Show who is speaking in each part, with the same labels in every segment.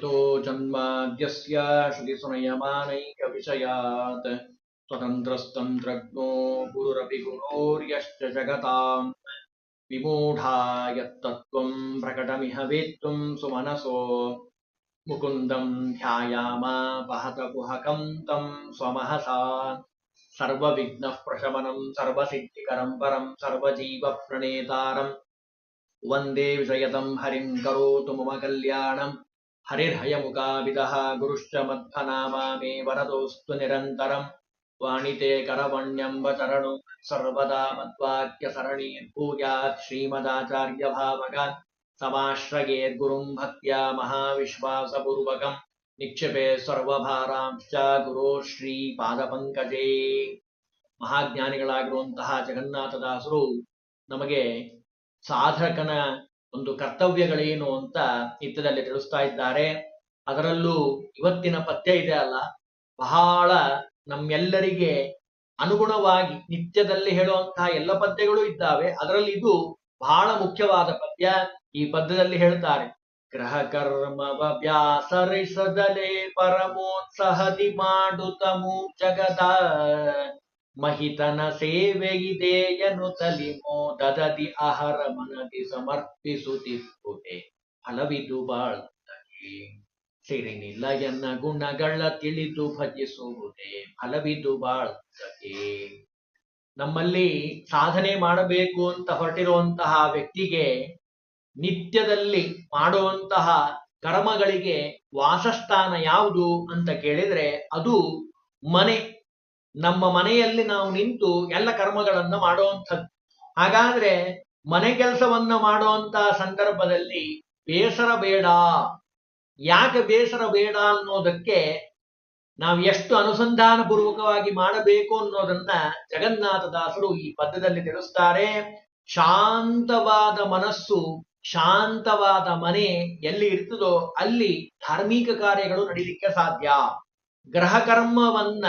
Speaker 1: यतो जन्माद्यस्य श्रुतिसुनयमानैकविषयात् स्वतन्त्रस्तन्त्रज्ञो गुरुरपि गुरोर्यश्च जगताम्। विमूढा यत्तत्त्वम् प्रकटमिह वेत्तुं सुमनसो। मुकुन्दम् ध्यायामा वहत कुहकम् तम् स्वमहसा। सर्वविघ्नः प्रशमनम् सर्वसिद्धिकरम् परम् सर्वजीवप्रणेतारम् वन्दे विषयतम् हरिम् करोतु मम कल्याणम् हरिर्हयमुखाविदः गुरुश्च मध्वनामा मे वरदोऽस्तु निरन्तरम् वाणिते करवण्यम्ब चरणो सर्वदा मद्वाक्यसरणीर्भूयात् श्रीमदाचार्यभावगान् समाश्रयेद्गुरुम् भक्त्या महाविश्वासपूर्वकम् निक्षिपे ಸರ್ವಭಾರಾಂಶ ಗುರು ಶ್ರೀ ಪಾದಪಂಕಜೇ ಮಹಾಜ್ಞಾನಿಗಳಾಗಿರುವಂತಹ ಜಗನ್ನಾಥದಾಸರು ನಮಗೆ ಸಾಧಕನ ಒಂದು ಕರ್ತವ್ಯಗಳೇನು ಅಂತ ನಿತ್ಯದಲ್ಲಿ ತಿಳಿಸ್ತಾ ಇದ್ದಾರೆ. ಅದರಲ್ಲೂ ಇವತ್ತಿನ ಪದ್ಯ ಇದೆ ಅಲ್ಲ, ಬಹಳ ನಮ್ಮೆಲ್ಲರಿಗೆ ಅನುಗುಣವಾಗಿ ನಿತ್ಯದಲ್ಲಿ ಹೇಳುವಂತಹ ಎಲ್ಲ ಪದ್ಯಗಳು ಇದ್ದಾವೆ. ಅದರಲ್ಲಿ ಇದು ಬಹಳ ಮುಖ್ಯವಾದ ಪದ್ಯ ಈ ಪದ್ಯದಲ್ಲಿ ಹೇಳ್ತಾರೆ. ಗ್ರಹ ಕರ್ಮ ವ್ಯಾಸರಿಸದಲೆ ಪರಮೋತ್ಸಹದಿ ಮಾಡುತ್ತಮು ಜಗದ ಮಹಿತನ ಸೇವೆಯಿದೆಯನು ತಲಿ ದದಿ ಆಹಾರ ಮನದಿ ಸಮರ್ಪಿಸುತ್ತಿರುವುದೇ ಫಲವಿದು ಬಾಳ್ತಗೆ ಸಿರಿನಿಲಯನ ಗುಣಗಳ ತಿಳಿದು ಭಜಿಸುವುದೇ. ಫಲವಿದು ಬಾಳುತ್ತದೆ ನಮ್ಮಲ್ಲಿ ಸಾಧನೆ ಮಾಡಬೇಕು ಅಂತ ಹೊರಟಿರುವಂತಹ ವ್ಯಕ್ತಿಗೆ ನಿತ್ಯದಲ್ಲಿ ಮಾಡುವಂತಹ ಕರ್ಮಗಳಿಗೆ ವಾಸಸ್ಥಾನ ಯಾವುದು ಅಂತ ಕೇಳಿದ್ರೆ ಅದು ಮನೆ ನಮ್ಮ ಮನೆಯಲ್ಲಿ ನಾವು ನಿಂತು ಎಲ್ಲ ಕರ್ಮಗಳನ್ನು ಮಾಡುವಂಥದ್ದು. ಹಾಗಾದ್ರೆ ಮನೆ ಕೆಲಸವನ್ನು ಮಾಡುವಂತಹ ಸಂದರ್ಭದಲ್ಲಿ ಬೇಸರ ಬೇಡ. ಯಾಕೆ ಬೇಸರ ಬೇಡ ಅನ್ನೋದಕ್ಕೆ ನಾವು ಎಷ್ಟು ಅನುಸಂಧಾನ ಪೂರ್ವಕವಾಗಿ ಮಾಡಬೇಕು ಅನ್ನೋದನ್ನ ಜಗನ್ನಾಥದಾಸರು ಈ ಪದ್ಯದಲ್ಲಿ ತಿಳಿಸ್ತಾರೆ. ಶಾಂತವಾದ ಮನಸ್ಸು, ಶಾಂತವಾದ ಮನೆ ಎಲ್ಲಿ ಇರ್ತದೋ ಅಲ್ಲಿ ಧಾರ್ಮಿಕ ಕಾರ್ಯಗಳು ನಡೀಲಿಕ್ಕೆ ಸಾಧ್ಯ. ಗ್ರಹ ಕರ್ಮವನ್ನ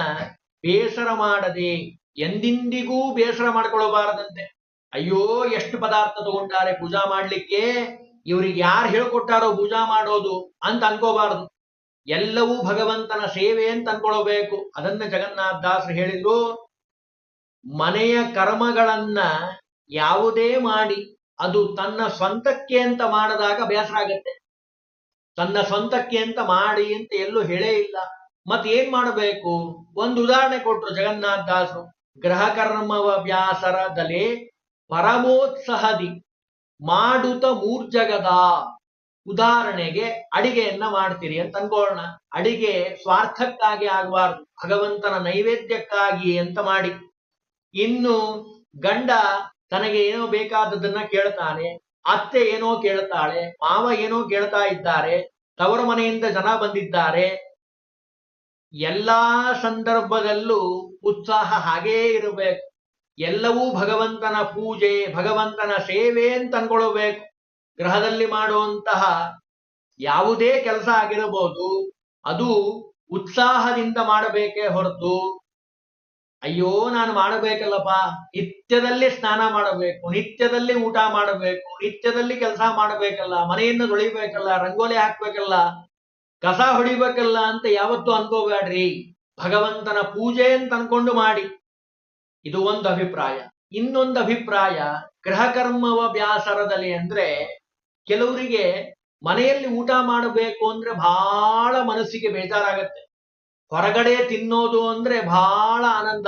Speaker 1: ಬೇಸರ ಮಾಡದೆ ಎಂದಿಂದಿಗೂ ಬೇಸರ ಮಾಡ್ಕೊಳ್ಳಬಾರದಂತೆ. ಅಯ್ಯೋ, ಎಷ್ಟು ಪದಾರ್ಥ ತಗೊಂಡಾರೆ ಪೂಜಾ ಮಾಡ್ಲಿಕ್ಕೆ? ಇವ್ರಿಗೆ ಯಾರು ಹೇಳ್ಕೊಟ್ಟಾರೋ ಪೂಜಾ ಮಾಡೋದು ಅಂತ ಅನ್ಕೋಬಾರದು. ಎಲ್ಲವೂ ಭಗವಂತನ ಸೇವೆ ಅಂತ ಅನ್ಕೊಳ್ಬೇಕು. ಅದನ್ನ ಜಗನ್ನಾಥ ದಾಸರು ಹೇಳಿದ್ರು, ಮನೆಯ ಕರ್ಮಗಳನ್ನ ಯಾವುದೇ ಮಾಡಿ, ಅದು ತನ್ನ ಸ್ವಂತಕ್ಕೆ ಅಂತ ಮಾಡಿದಾಗ ಬೇಸರ ಆಗತ್ತೆ. ತನ್ನ ಸ್ವಂತಕ್ಕೆ ಅಂತ ಮಾಡಿ ಅಂತ ಎಲ್ಲೂ ಹೇಳೇ ಇಲ್ಲ. ಮತ್ ಏನ್ ಮಾಡಬೇಕು? ಒಂದು ಉದಾಹರಣೆ ಕೊಟ್ರು ಜಗನ್ನಾಥ ದಾಸರು ಗ್ರಹ ಕರ್ಮವ್ಯಾಸರದಲೆ ಪರಮೋತ್ಸಾಹದಿ ಮಾಡುತ್ತ ಮೂರ್ಜಗದ. ಉದಾಹರಣೆಗೆ ಅಡಿಗೆಯನ್ನ ಮಾಡ್ತೀರಿ ಅಂತ ಅನ್ಕೋಣ. ಅಡಿಗೆ ಸ್ವಾರ್ಥಕ್ಕಾಗಿ ಆಗಬಾರ್ದು, ಭಗವಂತನ ನೈವೇದ್ಯಕ್ಕಾಗಿ ಅಂತ ಮಾಡಿ. ಇನ್ನು ಗಂಡ ತನಗೆ ಏನೋ ಬೇಕಾದದನ್ನ ಕೇಳ್ತಾನೆ, ಅತ್ತೆ ಏನೋ ಕೇಳ್ತಾಳೆ, ಮಾವ ಏನೋ ಕೇಳ್ತಾ ಇದ್ದಾರೆ, ತವರ ಮನೆಯಿಂದ ಜನ ಬಂದಿದ್ದಾರೆ ಎಲ್ಲಾ ಸಂದರ್ಭದಲ್ಲೂ ಉತ್ಸಾಹ ಹಾಗೇ ಇರಬೇಕು. ಎಲ್ಲವೂ ಭಗವಂತನ ಪೂಜೆ, ಭಗವಂತನ ಸೇವೆ ಅಂತ ಅನ್ಕೊಳ್ಬೇಕು. ಗ್ರಹದಲ್ಲಿ ಮಾಡುವಂತಹ ಯಾವುದೇ ಕೆಲಸ ಆಗಿರಬಹುದು, ಅದು ಉತ್ಸಾಹದಿಂದ ಮಾಡಬೇಕೇ ಹೊರತು, ಅಯ್ಯೋ ನಾನು ಮಾಡಬೇಕಲ್ಲಪ್ಪ, ನಿತ್ಯದಲ್ಲಿ ಸ್ನಾನ ಮಾಡಬೇಕು, ನಿತ್ಯದಲ್ಲಿ ಊಟ ಮಾಡಬೇಕು, ನಿತ್ಯದಲ್ಲಿ ಕೆಲಸ ಮಾಡಬೇಕಲ್ಲ ಮನೆಯನ್ನು ತೊಳಿಬೇಕಲ್ಲ, ರಂಗೋಲಿ ಹಾಕ್ಬೇಕಲ್ಲ ಕಸ ಹೊಡಿಬೇಕಲ್ಲ ಅಂತ ಯಾವತ್ತೂ ಅನ್ಕೋಬೇಡ್ರಿ ಭಗವಂತನ ಪೂಜೆ ಅಂತ ಅನ್ಕೊಂಡು ಮಾಡಿ. ಇದು ಒಂದು ಅಭಿಪ್ರಾಯ. ಇನ್ನೊಂದು ಅಭಿಪ್ರಾಯ ಗೃಹ ವ್ಯಾಸರದಲ್ಲಿ ಅಂದ್ರೆ ಕೆಲವರಿಗೆ ಮನೆಯಲ್ಲಿ ಊಟ ಮಾಡಬೇಕು ಅಂದ್ರೆ ಬಹಳ ಮನಸ್ಸಿಗೆ ಬೇಜಾರಾಗತ್ತೆ. ಹೊರಗಡೆ ತಿನ್ನೋದು ಅಂದ್ರೆ ಬಹಳ ಆನಂದ.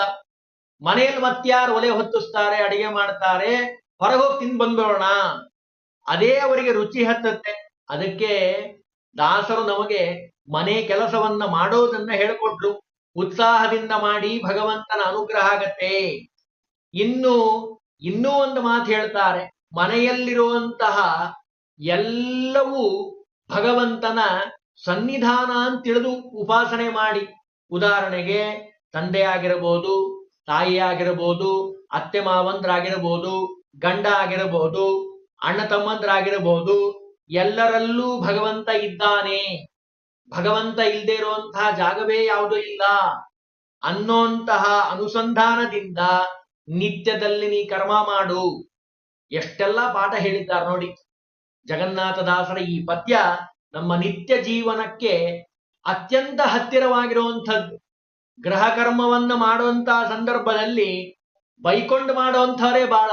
Speaker 1: ಮನೆಯಲ್ಲಿ ಮತ್ಯಾರು ಒಲೆ ಹೊತ್ತಿಸ್ತಾರೆ, ಅಡಿಗೆ ಮಾಡ್ತಾರೆ ಹೊರಗೋಗಿ ತಿಂದು ಬಂದ್ಬಿಡೋಣ. ಅದೇ ಅವರಿಗೆ ರುಚಿ ಹತ್ತತ್ತೆ. ಅದಕ್ಕೆ ದಾಸರು ನಮಗೆ ಮನೆ ಕೆಲಸವನ್ನ ಮಾಡೋದನ್ನ ಹೇಳಿಕೊಟ್ರು. ಉತ್ಸಾಹದಿಂದ ಮಾಡಿ ಭಗವಂತನ ಅನುಗ್ರಹ ಆಗತ್ತೆ ಇನ್ನು, ಇನ್ನೂ ಒಂದು ಮಾತು ಹೇಳ್ತಾರೆ. ಮನೆಯಲ್ಲಿರುವಂತಹ ಎಲ್ಲವೂ ಭಗವಂತನ ಸನ್ನಿಧಾನ ಅಂತ ತಿಳಿದು ಉಪಾಸನೆ ಮಾಡಿ. ಉದಾಹರಣೆಗೆ ತಂದೆ ಆಗಿರಬಹುದು ತಾಯಿ ಆಗಿರಬಹುದು ಅತ್ತೆ ಮಾವಂದ್ರಾಗಿರಬಹುದು, ಗಂಡ ಆಗಿರಬಹುದು, ಅಣ್ಣ ತಮ್ಮಂದ್ರಾಗಿರಬಹುದು ಎಲ್ಲರಲ್ಲೂ ಭಗವಂತ ಇದ್ದಾನೆ. ಭಗವಂತ ಇಲ್ಲದೆ ಇರುವಂತಹ ಜಾಗವೇ ಯಾವುದೂ ಇಲ್ಲ. ಅನ್ನೋಂತಹ ಅನುಸಂಧಾನದಿಂದ ನಿತ್ಯದಲ್ಲಿ ನೀ ಕರ್ಮ ಮಾಡು. ಎಷ್ಟೆಲ್ಲ ಪಾಠ ಹೇಳಿದ್ದಾರೆ ನೋಡಿ. ಜಗನ್ನಾಥದಾಸರ ಈ ಪದ್ಯ ನಮ್ಮ ನಿತ್ಯ ಜೀವನಕ್ಕೆ ಅತ್ಯಂತ ಹತ್ತಿರವಾಗಿರುವಂಥದ್ದು. ಗ್ರಹ ಕರ್ಮವನ್ನು ಮಾಡುವಂತಹ ಸಂದರ್ಭದಲ್ಲಿ ಬೈಕೊಂಡು ಮಾಡುವಂಥವರೇ ಬಾಳ.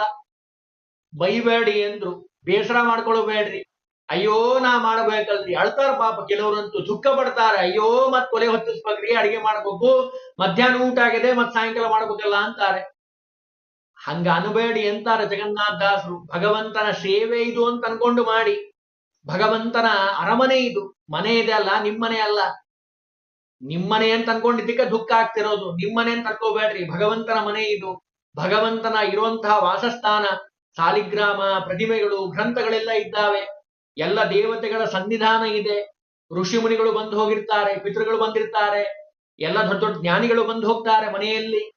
Speaker 1: ಬೈಬೇಡಿ ಎಂದ್ರು ಬೇಸರ ಮಾಡ್ಕೊಳ್ಬೇಡ್ರಿ ಅಯ್ಯೋ, ನಾ ಮಾಡಬೇಕಲ್ರಿ ಅಳ್ತಾರ ಪಾಪ ಕೆಲವರಂತೂ ದುಃಖ ಪಡ್ತಾರೆ. ಅಯ್ಯೋ ಮತ್ ಕೊಲೆ ಹೊತ್ತಿಸ್ಬೇಕ್ರಿ, ಅಡಿಗೆ ಮಾಡ್ಬೇಕು. ಮಧ್ಯಾಹ್ನ ಊಟ ಆಗಿದೆ ಮತ್ ಸಾಯಂಕಾಲ ಮಾಡ್ಬೇಕಲ್ಲ ಅಂತಾರೆ. ಹಂಗ ಅನ್ಬೇಡಿ ಅಂತಾರೆ ಜಗನ್ನಾಥ ದಾಸರು. ಭಗವಂತನ ಸೇವೆ ಇದು ಅಂತ ಅನ್ಕೊಂಡು ಮಾಡಿ. ಭಗವಂತನ ಅರಮನೆ ಇದು. ಮನೆ ಇದೆ ಅಲ್ಲ, ನಿಮ್ಮನೆ ಅಲ್ಲ. ನಿಮ್ಮನೆ ಅಂತ ಅನ್ಕೊಂಡಿದ್ದಕ್ಕೆ ದುಃಖ ಆಗ್ತಿರೋದು. ನಿಮ್ಮನೆ ಅಂತ ಅನ್ಕೋಬೇಡ್ರಿ. ಭಗವಂತನ ಮನೆ ಇದು. ಭಗವಂತನ ಇರುವಂತಹ ವಾಸಸ್ಥಾನ, ಸಾಲಿಗ್ರಾಮ, ಪ್ರತಿಮೆಗಳು, ಗ್ರಂಥಗಳೆಲ್ಲ ಇದ್ದಾವೆ. ಎಲ್ಲ ದೇವತೆಗಳ ಸನ್ನಿಧಾನ ಇದೆ. ಋಷಿ ಮುನಿಗಳು ಬಂದು ಹೋಗಿರ್ತಾರೆ, ಪಿತೃಗಳು ಬಂದಿರ್ತಾರೆ, ಎಲ್ಲ ದೊಡ್ಡ ದೊಡ್ಡ ಜ್ಞಾನಿಗಳು ಬಂದು ಹೋಗ್ತಾರೆ ಮನೆಯಲ್ಲಿ.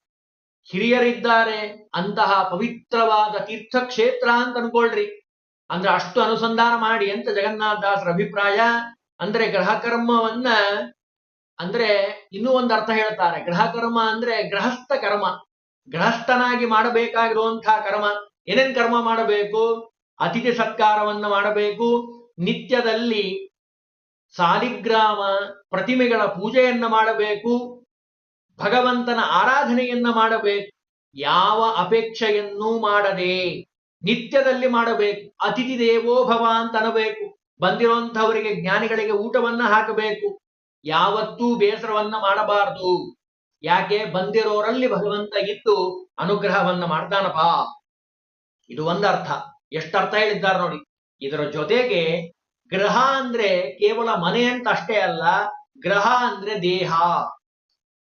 Speaker 1: ಹಿರಿಯರಿದ್ದಾರೆ, ಅಂತಹ ಪವಿತ್ರವಾದ ತೀರ್ಥಕ್ಷೇತ್ರ ಅಂತ ಅನ್ಕೊಳ್ರಿ. ಅಂದ್ರೆ ಅಷ್ಟು ಅನುಸಂಧಾನ ಮಾಡಿ ಅಂತ ಜಗನ್ನಾಥ ದಾಸರ ಅಭಿಪ್ರಾಯ? ಅಂದ್ರೆ ಗ್ರಹಕರ್ಮವನ್ನ ಅಂದ್ರೆ ಇನ್ನೂ ಒಂದು ಅರ್ಥ ಹೇಳ್ತಾರೆ. ಗ್ರಹಕರ್ಮ ಅಂದ್ರೆ ಗೃಹಸ್ಥ ಕರ್ಮ. ಗೃಹಸ್ಥನಾಗಿ ಮಾಡಬೇಕಾಗಿರುವಂತಹ ಕರ್ಮ. ಏನೇನ್ ಕರ್ಮ ಮಾಡಬೇಕು? ಅತಿಥಿ ಸತ್ಕಾರವನ್ನು ಮಾಡಬೇಕು. ನಿತ್ಯದಲ್ಲಿ ಸಾಲಿಗ್ರಾಮ ಪ್ರತಿಮೆಗಳ ಪೂಜೆಯನ್ನ ಮಾಡಬೇಕು. ಭಗವಂತನ ಆರಾಧನೆಯನ್ನ ಮಾಡಬೇಕು. ಯಾವ ಅಪೇಕ್ಷೆಯನ್ನೂ ಮಾಡದೆ ನಿತ್ಯದಲ್ಲಿ ಮಾಡಬೇಕು. ಅತಿಥಿ ದೇವೋ ಭವ ಅಂತ ಅನ್ನಬೇಕು ಬಂದಿರುವಂತಹವರಿಗೆ ಜ್ಞಾನಿಗಳಿಗೆ ಊಟವನ್ನ ಹಾಕಬೇಕು. ಯಾವತ್ತೂ ಬೇಸರವನ್ನ ಮಾಡಬಾರದು. ಯಾಕೆ? ಬಂದಿರೋರಲ್ಲಿ ಭಗವಂತ ಇದ್ದು ಅನುಗ್ರಹವನ್ನ ಮಾಡ್ತಾನಪ್ಪ ಇದು ಒಂದರ್ಥ. ಎಷ್ಟು ಅರ್ಥ ಹೇಳಿದ್ದಾರೆ ನೋಡಿ. ಇದರ ಜೊತೆಗೆ ಗ್ರಹ ಅಂದ್ರೆ ಕೇವಲ ಮನೆ ಅಂತ ಅಷ್ಟೇ ಅಲ್ಲ, ಗ್ರಹ ಅಂದ್ರೆ ದೇಹ.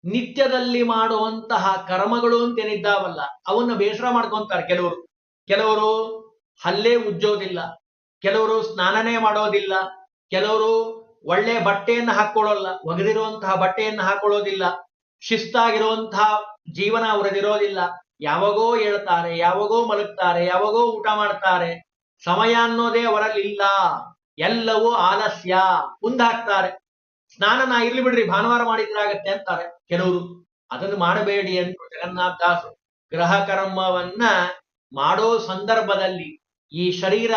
Speaker 1: ನಿತ್ಯದಲ್ಲಿ ಮಾಡುವಂತಹ ಕರ್ಮಗಳು ಅಂತ ಏನಿದ್ದಾವಲ್ಲ, ಅವನ್ನ ಬೇಸರ ಮಾಡ್ಕೊಂತಾರೆ ಕೆಲವರು. ಕೆಲವರು ಹಲ್ಲೇ ಉಜ್ಜೋದಿಲ್ಲ, ಕೆಲವರು ಸ್ನಾನನೇ ಮಾಡೋದಿಲ್ಲ, ಕೆಲವರು ಒಳ್ಳೆ ಬಟ್ಟೆಯನ್ನ ಹಾಕೊಳ್ಳೋಲ್ಲ ಒಗೆದಿರುವಂತಹ ಬಟ್ಟೆಯನ್ನ ಹಾಕೊಳ್ಳೋದಿಲ್ಲ ಶಿಸ್ತಾಗಿರುವಂತಹ ಜೀವನ ಅವರದಿರೋದಿಲ್ಲ ಯಾವಾಗೋ ಹೇಳ್ತಾರೆ ಯಾವಾಗೋ ಮಲಗ್ತಾರೆ, ಯಾವಾಗೋ ಊಟ ಮಾಡ್ತಾರೆ, ಸಮಯ ಅನ್ನೋದೇ ಅವರಲ್ಲಿ ಇಲ್ಲ ಎಲ್ಲವೂ ಆಲಸ್ಯ. ಮುಂದಾಕ್ತಾರೆ ಸ್ನಾನ ನಾ ಇರ್ಲಿ ಬಿಡ್ರಿ, ಭಾನುವಾರ ಮಾಡಿದ್ರಾಗತ್ತೆ ಅಂತಾರೆ ಕೆಲವರು. ಅದನ್ನು ಮಾಡಬೇಡಿ ಅಂತ ಜಗನ್ನಾಥ ದಾಸರು. ಗ್ರಹ ಕರ್ಮವನ್ನ ಮಾಡೋ ಸಂದರ್ಭದಲ್ಲಿ ಈ ಶರೀರ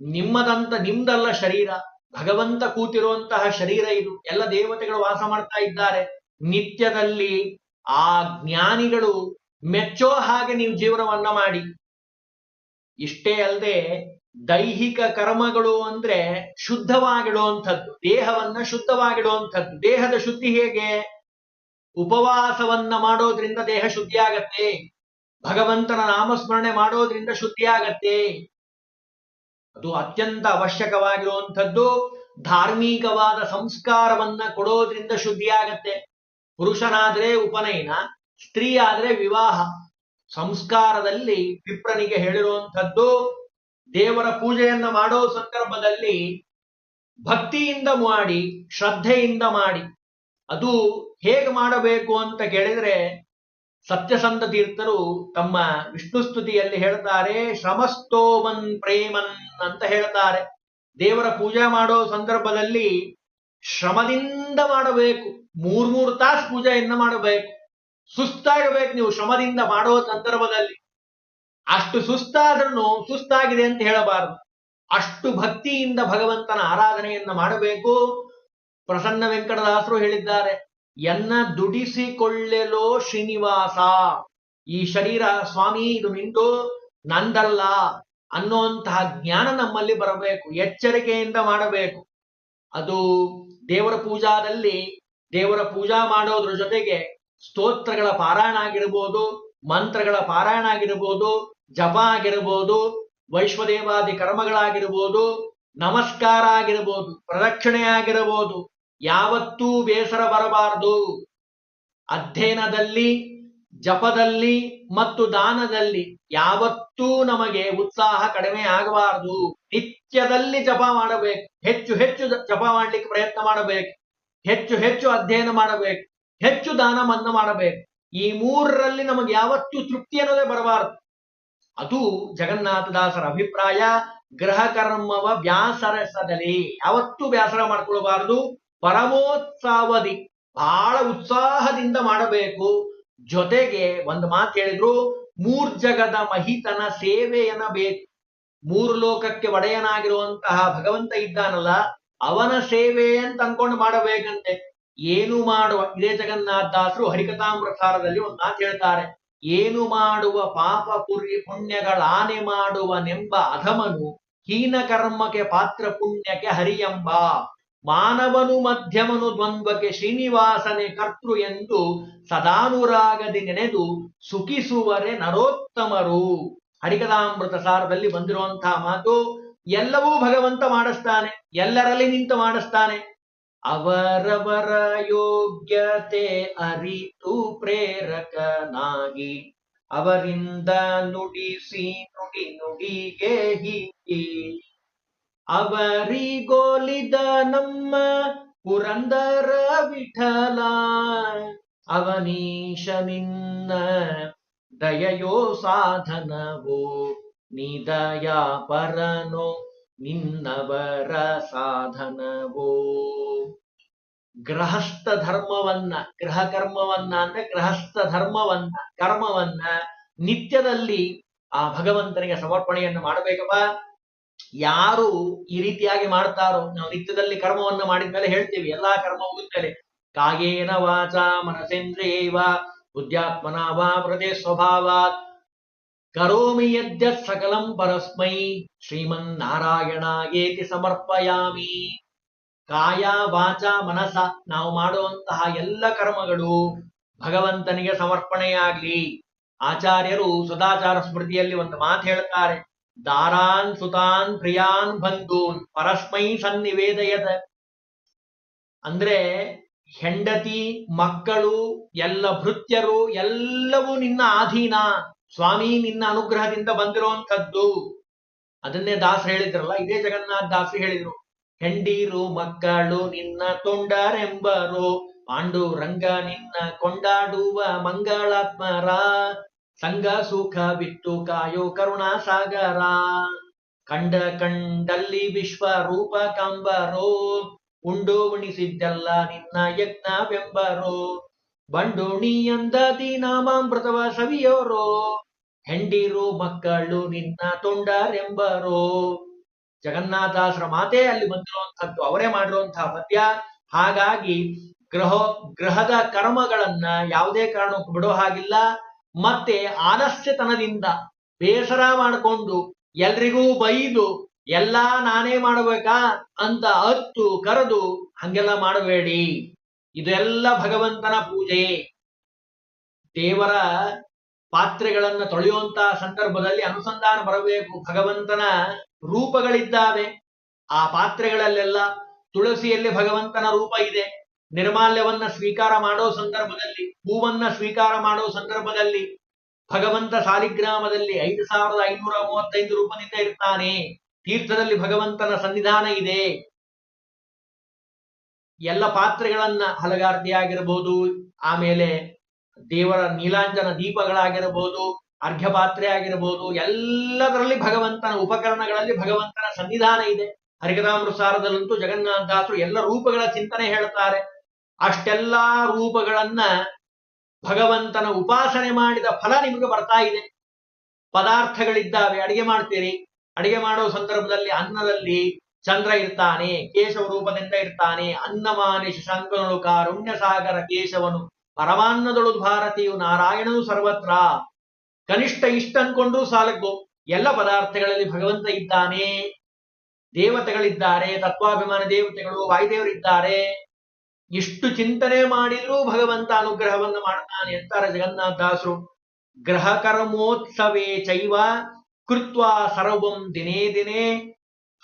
Speaker 1: ನಿಮ್ಮದಂತ, ನಿಮ್ದಲ್ಲ ಶರೀರ. ಭಗವಂತ ಕೂತಿರುವಂತಹ ಶರೀರ ಇದು. ಎಲ್ಲ ದೇವತೆಗಳು ವಾಸ ಮಾಡ್ತಾ ಇದ್ದಾರೆ. ನಿತ್ಯದಲ್ಲಿ ಆ ಜ್ಞಾನಿಗಳು ಮೆಚ್ಚೋ ಹಾಗೆ ನೀವು ಜೀವನವನ್ನ ಮಾಡಿ. ಇಷ್ಟೇ ಅಲ್ಲದೆ ದೈಹಿಕ ಕರ್ಮಗಳು ಅಂದ್ರೆ ಶುದ್ಧವಾಗಿಡುವಂಥದ್ದು, ದೇಹವನ್ನ ಶುದ್ಧವಾಗಿಡುವಂಥದ್ದು. ದೇಹದ ಶುದ್ಧಿ ಹೇಗೆ? ಉಪವಾಸವನ್ನ ಮಾಡೋದ್ರಿಂದ ದೇಹ ಶುದ್ಧಿ ಆಗತ್ತೆ ಭಗವಂತನ ನಾಮಸ್ಮರಣೆ ಮಾಡೋದ್ರಿಂದ ಶುದ್ಧಿ ಆಗತ್ತೆ ಅದು ಅತ್ಯಂತ ಅವಶ್ಯಕವಾಗಿರುವಂಥದ್ದು. ಧಾರ್ಮಿಕವಾದ ಸಂಸ್ಕಾರವನ್ನ ಕೊಡೋದ್ರಿಂದ ಶುದ್ಧಿ ಆಗತ್ತೆ ಪುರುಷನಾದ್ರೆ ಉಪನಯನ ಸ್ತ್ರೀ ಆದ್ರೆ ವಿವಾಹ. ಸಂಸ್ಕಾರದಲ್ಲಿ ವಿಪ್ರನಿಗೆ ಹೇಳಿರುವಂಥದ್ದು, ದೇವರ ಪೂಜೆಯನ್ನ ಮಾಡೋ ಸಂದರ್ಭದಲ್ಲಿ ಭಕ್ತಿಯಿಂದ ಮಾಡಿ, ಶ್ರದ್ಧೆಯಿಂದ ಮಾಡಿ. ಅದು ಹೇಗೆ ಮಾಡಬೇಕು ಅಂತ ಕೇಳಿದ್ರೆ ಸತ್ಯಸಂಧ ತೀರ್ಥರು ತಮ್ಮ ವಿಷ್ಣು ಸ್ತುತಿಯಲ್ಲಿ ಹೇಳ್ತಾರೆ, ಶ್ರಮಸ್ತೋಮನ್ ಪ್ರೇಮನ್ ಅಂತ ಹೇಳ್ತಾರೆ. ದೇವರ ಪೂಜೆ ಮಾಡೋ ಸಂದರ್ಭದಲ್ಲಿ ಶ್ರಮದಿಂದ ಮಾಡಬೇಕು. ಮೂರ್ ಮೂರು ತಾಸು ಪೂಜೆಯನ್ನ ಮಾಡಬೇಕು. ಸುಸ್ತಾಗಬೇಕು, ನೀವು ಶ್ರಮದಿಂದ ಮಾಡೋ ಸಂದರ್ಭದಲ್ಲಿ. ಅಷ್ಟು ಸುಸ್ತಾದ್ರೂ ಸುಸ್ತಾಗಿದೆ ಅಂತ ಹೇಳಬಾರದು. ಅಷ್ಟು ಭಕ್ತಿಯಿಂದ ಭಗವಂತನ ಆರಾಧನೆಯನ್ನ ಮಾಡಬೇಕು. ಪ್ರಸನ್ನ ವೆಂಕಟದಾಸರು ಹೇಳಿದ್ದಾರೆ, ಎನ್ನ ದುಡಿಸಿಕೊಳ್ಳೆಲೋ ಶ್ರೀನಿವಾಸ. ಈ ಶರೀರ ಸ್ವಾಮಿ, ಇದು ನಿಂದು, ನಂದಲ್ಲ. ಅನ್ನುವಂತಹ ಜ್ಞಾನ ನಮ್ಮಲ್ಲಿ ಬರಬೇಕು, ಎಚ್ಚರಿಕೆಯಿಂದ ಮಾಡಬೇಕು. ಅದು ದೇವರ ಪೂಜಾದಲ್ಲಿ, ದೇವರ ಪೂಜಾ ಮಾಡೋದ್ರ ಜೊತೆಗೆ ಸ್ತೋತ್ರಗಳ ಪಾರಾಯಣ ಆಗಿರಬಹುದು ಮಂತ್ರಗಳ ಪಾರಾಯಣ ಆಗಿರಬಹುದು ಜಪ ಆಗಿರಬಹುದು ವೈಶ್ವದೇವಾದಿ ಕರ್ಮಗಳಾಗಿರಬಹುದು ನಮಸ್ಕಾರ ಆಗಿರಬಹುದು ಪ್ರದಕ್ಷಿಣೆ ಆಗಿರಬಹುದು ಯಾವತ್ತೂ ಬೇಸರ ಬರಬಾರದು. ಅಧ್ಯಯನದಲ್ಲಿ, ಜಪದಲ್ಲಿ ಮತ್ತು ದಾನದಲ್ಲಿ ಯಾವತ್ತೂ ನಮಗೆ ಉತ್ಸಾಹ ಕಡಿಮೆ ಆಗಬಾರದು. ನಿತ್ಯದಲ್ಲಿ ಜಪ ಮಾಡಬೇಕು. ಹೆಚ್ಚು ಹೆಚ್ಚು ಜಪ ಮಾಡ್ಲಿಕ್ಕೆ ಪ್ರಯತ್ನ ಮಾಡಬೇಕು. ಹೆಚ್ಚು ಹೆಚ್ಚು ಅಧ್ಯಯನ ಮಾಡಬೇಕು. ಹೆಚ್ಚು ದಾನ ಮನ್ನ ಮಾಡಬೇಕು. ಈ ಮೂರರಲ್ಲಿ ನಮಗೆ ಯಾವತ್ತೂ ತೃಪ್ತಿ ಅನ್ನೋದೇ ಬರಬಾರದು. ಅದು ಜಗನ್ನಾಥದಾಸರ ಅಭಿಪ್ರಾಯ ಗ್ರಹ ಕರ್ಮವ ಬ್ಯಾಸರಸದಲ್ಲಿ ಯಾವತ್ತೂ ವ್ಯಾಸರ ಮಾಡ್ಕೊಳ್ಬಾರದು ಪರಮೋತ್ಸಾವದಿ. ಬಹಳ ಉತ್ಸಾಹದಿಂದ ಮಾಡಬೇಕು. ಜೊತೆಗೆ ಒಂದು ಮಾತು ಹೇಳಿದ್ರು ಮೂರ್ ಜಗದ ಮಹಿತನ ಸೇವೆಯನ್ನ ಬೇಕು ಮೂರು ಲೋಕಕ್ಕೆ ಒಡೆಯನಾಗಿರುವಂತಹ ಭಗವಂತ ಇದ್ದಾನಲ್ಲ, ಅವನ ಸೇವೆ ಅಂತ ಅನ್ಕೊಂಡು ಮಾಡಬೇಕಂತೆ. ಏನು ಮಾಡುವ, ಇದೇ ಜಗನ್ನಾಥದಾಸರು ಹರಿಕಥಾಮೃತಾರದಲ್ಲಿ ಒಂದು ಮಾತು ಹೇಳ್ತಾರೆ. ಏನು ಮಾಡುವ ಪಾಪ ಪುರಿ ಪುಣ್ಯಗಳಾನೆ ಮಾಡುವನೆಂಬ ಅಧಮನು ಹೀನ ಕರ್ಮಕ್ಕೆ ಪಾತ್ರ ಪುಣ್ಯಕ್ಕೆ ಹರಿಯಂಬ. ಮಾನವನು ಮಧ್ಯಮನು ದ್ವಂದ್ವಕ್ಕೆ ಶ್ರೀನಿವಾಸನೆ ಕರ್ತೃ ಎಂದು ಸದಾನುರಾಗದಿ ನೆನೆದು ಸುಖಿಸುವರೆ ನರೋತ್ತಮರು. ಹರಿಕಥಾಮೃತ ಸಾರದಲ್ಲಿ ಬಂದಿರುವಂತಹ ಮಾತು ಎಲ್ಲವೂ ಭಗವಂತ ಮಾಡಿಸ್ತಾನೆ, ಎಲ್ಲರಲ್ಲಿ ನಿಂತು ಮಾಡಿಸ್ತಾನೆ. ಅವರವರ ಯೋಗ್ಯತೆ ಅರಿತು ಪ್ರೇರಕನಾಗಿ ಅವರಿಂದ ನುಡಿಸಿ ನುಡಿ ನುಡಿಗೆ ಹೀಗೆ. ಅವರಿಗೋಲಿದ ನಮ್ಮ ಪುರಂದರ ವಿಠಲ, ಅವನೀಶ ನಿನ್ನ ದಯಯೋ ಸಾಧನವೋ, ನಿದಯ ಪರನೋ ನಿನ್ನವರ ಸಾಧನವೋ. ಗೃಹಸ್ಥ ಧರ್ಮವನ್ನ, ಗೃಹ ಕರ್ಮವನ್ನ ಅಂದ್ರೆ ಗೃಹಸ್ಥ ಧರ್ಮವನ್ನ, ಕರ್ಮವನ್ನ ನಿತ್ಯದಲ್ಲಿ ಆ ಭಗವಂತನಿಗೆ ಸಮರ್ಪಣೆಯನ್ನು ಮಾಡಬೇಕಪ್ಪ. ಯಾರು ಈ ರೀತಿಯಾಗಿ ಮಾಡ್ತಾರೋ, ನಾವು ನಿತ್ಯದಲ್ಲಿ ಕರ್ಮವನ್ನ ಮಾಡಿದ್ಮೇಲೆ ಹೇಳ್ತೀವಿ, ಎಲ್ಲಾ ಕರ್ಮ ಮುಗಿದ್ಮೇಲೆ ಕಾಗೇನ ವಾಚ ಮನಸೇಂದ್ರಿಯೈವ, ಬುದ್ಧ್ಯಾತ್ಮನ ವಾ ಪ್ರದೇ ಸ್ವಭಾವಾತ್. ಕರೋಮಿ ಯದ್ಯ ಸಕಲಂ ಪರಸ್ಮೈ ಶ್ರೀಮನ್ನಾರಾಯಣಾಯೇತಿ ಸಮರ್ಪಯಾಮಿ. ಕಾಯ ವಾಚ ಮನಸ ನಾವು ಮಾಡುವಂತಹ ಎಲ್ಲ ಕರ್ಮಗಳು ಭಗವಂತನಿಗೆ ಸಮರ್ಪಣೆಯಾಗ್ಲಿ. ಆಚಾರ್ಯರು ಸದಾಚಾರ ಸ್ಮೃತಿಯಲ್ಲಿ ಒಂದು ಮಾತು ಹೇಳ್ತಾರೆ. ದಾರಾನ್ ಸುತಾನ್ ಪ್ರಿಯಾನ್ ಬಂಧೂನ್ ಪರಸ್ಮೈ ಸನ್ನಿವೇದಯದ ಅಂದ್ರೆ ಹೆಂಡತಿ, ಮಕ್ಕಳು, ಎಲ್ಲ ಭೃತ್ಯರು ಎಲ್ಲವೂ ನಿನ್ನ ಆಧೀನ. ಸ್ವಾಮಿ ನಿನ್ನ ಅನುಗ್ರಹದಿಂದ ಬಂದಿರುವಂತದ್ದು ಅದನ್ನೇ ದಾಸ ಹೇಳಿದ್ರಲ್ಲ, ಇದೇ ಜಗನ್ನಾಥ ದಾಸರು ಹೇಳಿದ್ರು. ಹೆಂಡೀರು ಮಕ್ಕಳು ನಿನ್ನ ತೊಂಡರೆಂಬರು, ಪಾಂಡುರಂಗ ನಿನ್ನ ಕೊಂಡಾಡುವ ಮಂಗಳಾತ್ಮರ, ಸಂಘ ಸುಖ ಬಿಟ್ಟು ಕಾಯೋ ಕರುಣಾ ಸಾಗರ ಕಂಡ ಕಂಡಲ್ಲಿ ವಿಶ್ವ ರೂಪ ಕಂಬರೋ ಉಂಡು ಉಣಿಸಿದ್ದೆಲ್ಲ ನಿನ್ನ ಯಜ್ಞವೆಂಬರೋ. ಬಂಡುಣಿ ಎಂದ ನಾಮಾಮೃತವ ಸವಿಯೋರೋ, ಹೆಂಡಿರು ಮಕ್ಕಳು ನಿನ್ನ ತೊಂಡರೆಂಬರೋ. ಜಗನ್ನಾಥಾಸರ ಮಾತೇ ಅಲ್ಲಿ ಬಂದಿರುವಂತಹದ್ದು ಅವರೇ ಮಾಡಿರುವಂತಹ ಪದ್ಯ. ಹಾಗಾಗಿ ಗ್ರಹ, ಗ್ರಹದ ಕರ್ಮಗಳನ್ನ ಯಾವುದೇ ಕಾರಣಕ್ಕೂ ಬಿಡೋ ಹಾಗಿಲ್ಲ. ಮತ್ತೆ ಆಲಸ್ಯತನದಿಂದ ಬೇಸರ ಮಾಡಿಕೊಂಡು ಎಲ್ರಿಗೂ ಬೈದು, ಎಲ್ಲಾ ನಾನೇ ಮಾಡಬೇಕಾ ಅಂತ ಅತ್ತು, ಕರೆದು ಹಂಗೆಲ್ಲ ಮಾಡಬೇಡಿ. ಇದೆಲ್ಲ ಭಗವಂತನ ಪೂಜೆ. ದೇವರ ಪಾತ್ರೆಗಳನ್ನ ತೊಳೆಯುವಂತಹ ಸಂದರ್ಭದಲ್ಲಿ ಅನುಸಂಧಾನ ಬರಬೇಕು. ಭಗವಂತನ ರೂಪಗಳಿದ್ದಾವೆ. ಆ ಪಾತ್ರೆಗಳಲ್ಲೆಲ್ಲ ತುಳಸಿಯಲ್ಲಿ ಭಗವಂತನ ರೂಪ ಇದೆ. ನಿರ್ಮಾಲ್ಯವನ್ನ ಸ್ವೀಕಾರ ಮಾಡೋ ಸಂದರ್ಭದಲ್ಲಿ, ಹೂವನ್ನ ಸ್ವೀಕಾರ ಮಾಡೋ ಸಂದರ್ಭದಲ್ಲಿ ಭಗವಂತ ಸಾಲಿಗ್ರಾಮದಲ್ಲಿ ಐದು ಸಾವಿರದ ಐನೂರ ಮೂವತ್ತೈದು ರೂಪದಿಂದ ಇರ್ತಾನೆ. ತೀರ್ಥದಲ್ಲಿ ಭಗವಂತನ ಸನ್ನಿಧಾನ ಇದೆ. ಎಲ್ಲ ಪಾತ್ರೆಗಳನ್ನ ಹಲಗಾರ್ತಿ ಆಗಿರಬಹುದು ಆಮೇಲೆ ದೇವರ ನೀಲಾಂಜನ ದೀಪಗಳಾಗಿರಬಹುದು, ಅರ್ಘ್ಯಪಾತ್ರೆ ಆಗಿರಬಹುದು, ಎಲ್ಲದರಲ್ಲಿ ಭಗವಂತನ ಉಪಕರಣಗಳಲ್ಲಿ ಭಗವಂತನ ಸನ್ನಿಧಾನ ಇದೆ. ಹರಿಕಥಾಮೃತಸಾರದಲ್ಲಂತೂ ಜಗನ್ನಾಥದಾಸರು ಎಲ್ಲ ರೂಪಗಳ ಚಿಂತನೆ ಹೇಳ್ತಾರೆ. ಅಷ್ಟೆಲ್ಲಾ ರೂಪಗಳನ್ನ ಭಗವಂತನ ಉಪಾಸನೆ ಮಾಡಿದ ಫಲ ನಿಮಗೆ ಬರ್ತಾ ಇದೆ. ಪದಾರ್ಥಗಳಿದ್ದಾವೆ, ಅಡಿಗೆ ಮಾಡ್ತೀರಿ. ಅಡಿಗೆ ಮಾಡೋ ಸಂದರ್ಭದಲ್ಲಿ ಅನ್ನದಲ್ಲಿ ಚಂದ್ರ ಇರ್ತಾನೆ, ಕೇಶವ ರೂಪದಿಂದ ಇರ್ತಾನೆ, ಅನ್ನಮಾನಿ ಶಶಾಂಕನಳು ಕಾರುಣ್ಯ ಸಾಗರ ಕೇಶವನು. ಪರಮಾನ್ನದಳು ಭಾರತೀಯು ನಾರಾಯಣನು ಸರ್ವತ್ರ. ಕನಿಷ್ಠ ಇಷ್ಟ ಅನ್ಕೊಂಡು ಸಾಲಕ್ಕೂ. ಎಲ್ಲ ಪದಾರ್ಥಗಳಲ್ಲಿ ಭಗವಂತ ಇದ್ದಾನೆ. ದೇವತೆಗಳಿದ್ದಾರೆ, ತತ್ವಾಭಿಮಾನ ದೇವತೆಗಳು, ವಾಯುದೇವರಿದ್ದಾರೆ. ಇಷ್ಟು ಚಿಂತನೆ ಮಾಡಿದ್ರೂ ಭಗವಂತ ಅನುಗ್ರಹವನ್ನು ಮಾಡ್ತಾನೆ ಅಂತಾರೆ ಜಗನ್ನಾಥದಾಸರು ಗ್ರಹ ಕರ್ಮೋತ್ಸವೇ ಚೈವ ಕೃತ್ವ ಸರ್ವಂ ದಿನೇ ದಿನೇ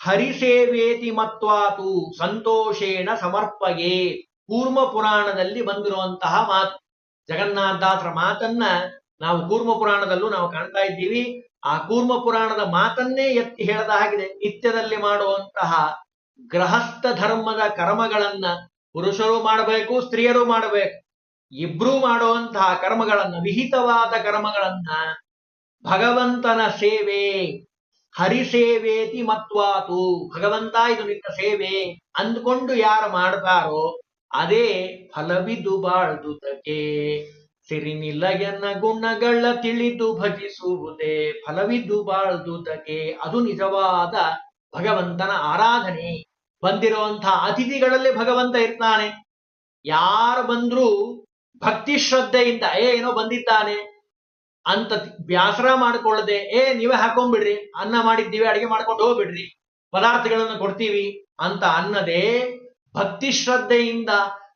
Speaker 1: ಹರಿಸೇವೇತಿ ಮತ್ವಾತು ಸಂತೋಷೇಣ ಸಮರ್ಪಯೇ. ಕೂರ್ಮ ಪುರಾಣದಲ್ಲಿ ಬಂದಿರುವಂತಹ ಮಾತು. ಜಗನ್ನಾಥದಾಸರ ಮಾತನ್ನ ನಾವು ಕೂರ್ಮ ಪುರಾಣದಲ್ಲೂ ನಾವು ಕಾಣ್ತಾ ಇದ್ದೀವಿ. ಆ ಕೂರ್ಮ ಪುರಾಣದ ಮಾತನ್ನೇ ಎತ್ತಿ ಹೇಳದ ಹಾಗಿದೆ. ನಿತ್ಯದಲ್ಲಿ ಮಾಡುವಂತಹ ಗೃಹಸ್ಥ ಧರ್ಮದ ಕರ್ಮಗಳನ್ನ ಪುರುಷರು ಮಾಡಬೇಕು, ಸ್ತ್ರೀಯರು ಮಾಡಬೇಕು. ಇಬ್ರು ಮಾಡುವಂತಹ ಕರ್ಮಗಳನ್ನ, ವಿಹಿತವಾದ ಕರ್ಮಗಳನ್ನ ಭಗವಂತನ ಸೇವೆ, ಹರಿಸೇವೇತಿ ಮತ್ವಾತು. ಭಗವಂತ ಇದು ನಿನ್ನ ಸೇವೆ ಅಂದ್ಕೊಂಡು ಯಾರು ಮಾಡ್ತಾರೋ ಅದೇ ಫಲವಿದು ಬಾಳ್ದುದಕ್ಕೆ ಸಿರಿನಿಲಯನ ಗುಣಗಳ ತಿಳಿದು ಭಜಿಸುವುದೇ ಫಲವಿದು ಬಾಳ್ದುದಕ್ಕೆ. ಅದು ನಿಜವಾದ ಭಗವಂತನ ಆರಾಧನೆ. ಬಂದಿರುವಂತಹ ಅತಿಥಿಗಳಲ್ಲಿ ಭಗವಂತ ಇರ್ತಾನೆ. ಯಾರು ಬಂದ್ರೂ ಭಕ್ತಿ ಶ್ರದ್ಧೆಯಿಂದ, ಏ, ಏನೋ ಬಂದಿದ್ದಾನೆ. ಅಂತ ಬ್ಯಾಸರ ಮಾಡ್ಕೊಳ್ಳದೆ, ಏ, ನೀವೇ ಹಾಕೊಂಡ್ಬಿಡ್ರಿ ಅನ್ನ ಮಾಡಿದ್ದೀವಿ, ಅಡಿಗೆ ಮಾಡ್ಕೊಂಡು ಹೋಗ್ಬಿಡ್ರಿ. ಪದಾರ್ಥಗಳನ್ನು ಕೊಡ್ತೀವಿ. ಅಂತ ಅನ್ನದೆ ಭಕ್ತಿ ಶ್ರದ್ಧೆಯಿಂದ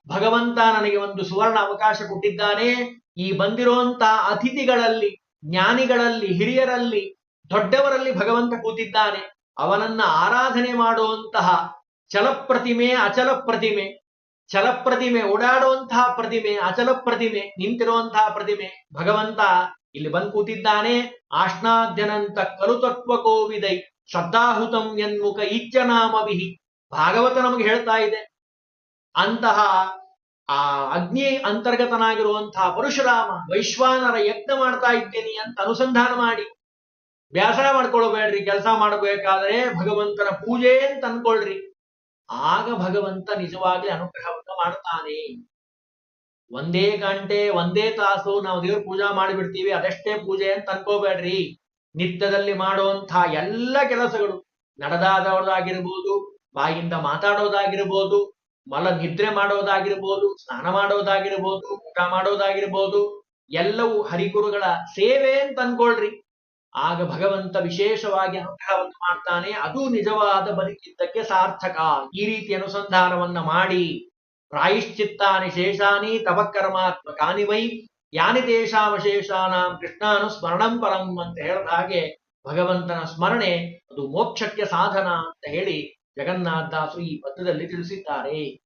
Speaker 1: ಭಗವಂತ ನನಗೆ ಒಂದು ಸುವರ್ಣ ಅವಕಾಶ ಕೊಟ್ಟಿದ್ದಾನೆ. ಈ ಬಂದಿರುವಂತಹ ಅತಿಥಿಗಳಲ್ಲಿ, ಜ್ಞಾನಿಗಳಲ್ಲಿ, ಹಿರಿಯರಲ್ಲಿ, ದೊಡ್ಡವರಲ್ಲಿ ಭಗವಂತ ಕೂತಿದ್ದಾನೆ. ಅವನನ್ನ ಆರಾಧನೆ ಮಾಡುವಂತಹ ಚಲಪ್ರತಿಮೆ ಅಚಲ ಪ್ರತಿಮೆ ಚಲಪ್ರತಿಮೆ, ಓಡಾಡುವಂತಹ ಪ್ರತಿಮೆ ಅಚಲ ಪ್ರತಿಮೆ ನಿಂತಿರುವಂತಹ ಪ್ರತಿಮೆ ಭಗವಂತ ಇಲ್ಲಿ ಬಂದು ಕೂತಿದ್ದಾನೆ. ಆಶ್ನಾದ್ಯನಂತ ಕಲುತತ್ವ ಕೋವಿದೈ ಶ್ರದ್ಧಾಹುತಂ ಎನ್ಮುಖ ಇಚ್ಛನಾಮವಿಹಿ. ಭಾಗವತ ನಮಗೆ ಹೇಳ್ತಾ ಇದೆ. ಅಂತಹ, ಆ, ಅಗ್ನಿ ಅಂತರ್ಗತನಾಗಿರುವಂತಹ ಪರಶುರಾಮ ವೈಶ್ವಾನರ ಯಜ್ಞ ಮಾಡ್ತಾ ಇದ್ದೇನೆ ಅಂತ ಅನುಸಂಧಾನ ಮಾಡಿ. ಬ್ಯಾಸರ ಮಾಡ್ಕೊಳ್ಬೇಡ್ರಿ, ಕೆಲಸ ಮಾಡಬೇಕಾದ್ರೆ ಭಗವಂತನ ಪೂಜೆ ಅಂತ ಅನ್ಕೊಳ್ರಿ. ಆಗ ಭಗವಂತ ನಿಜವಾಗ್ಲೇ ಅನುಗ್ರಹವನ್ನು ಮಾಡ್ತಾನೆ. ಒಂದೇ ಗಂಟೆ, ಒಂದೇ ತಾಸು ನಾವು ದೇವ್ರ ಪೂಜಾ ಮಾಡಿಬಿಡ್ತೀವಿ, ಅದಷ್ಟೇ ಪೂಜೆ ಅಂತ ಅನ್ಕೋಬೇಡ್ರಿ. ನಿತ್ಯದಲ್ಲಿ ಮಾಡುವಂತಹ ಎಲ್ಲ ಕೆಲಸಗಳು ನಡೆದಾದವರಾಗಿರ್ಬೋದು ಬಾಯಿಂದ ಮಾತಾಡೋದಾಗಿರ್ಬೋದು, ಮಲ ನಿದ್ರೆ ಮಾಡೋದಾಗಿರ್ಬೋದು, ಸ್ನಾನ ಮಾಡೋದಾಗಿರ್ಬೋದು, ಊಟ ಮಾಡೋದಾಗಿರ್ಬೋದು, ಎಲ್ಲವೂ ಹರಿಗುರುಗಳ ಸೇವೆ ಅಂತ ಅನ್ಕೊಳ್ರಿ. ಆಗ ಭಗವಂತ ವಿಶೇಷವಾಗಿ ಅನುಗ್ರಹವನ್ನು ಮಾಡ್ತಾನೆ. ಅದು ನಿಜವಾದ ಬದುಕಿದ್ದಕ್ಕೆ ಸಾರ್ಥಕ. ಈ ರೀತಿ ಅನುಸಂಧಾನವನ್ನ ಮಾಡಿ ಪ್ರಾಯಶ್ಚಿತ್ತಾನಿ ಶೇಷಾನಿ ತಪಕರ್ಮಾತ್ಮಕಾನಿ ವೈ ಯಾನಿ ಕೃಷ್ಣಾನು ಸ್ಮರಣಂ ಪರಂ ಅಂತ ಹೇಳಿದ ಹಾಗೆ ಭಗವಂತನ ಸ್ಮರಣೆ ಅದು ಮೋಕ್ಷಕ್ಕೆ ಸಾಧನ ಅಂತ ಹೇಳಿ ಜಗನ್ನಾಥದಾಸರು ಈ ಪತ್ರದಲ್ಲಿ ತಿಳಿಸಿದ್ದಾರೆ.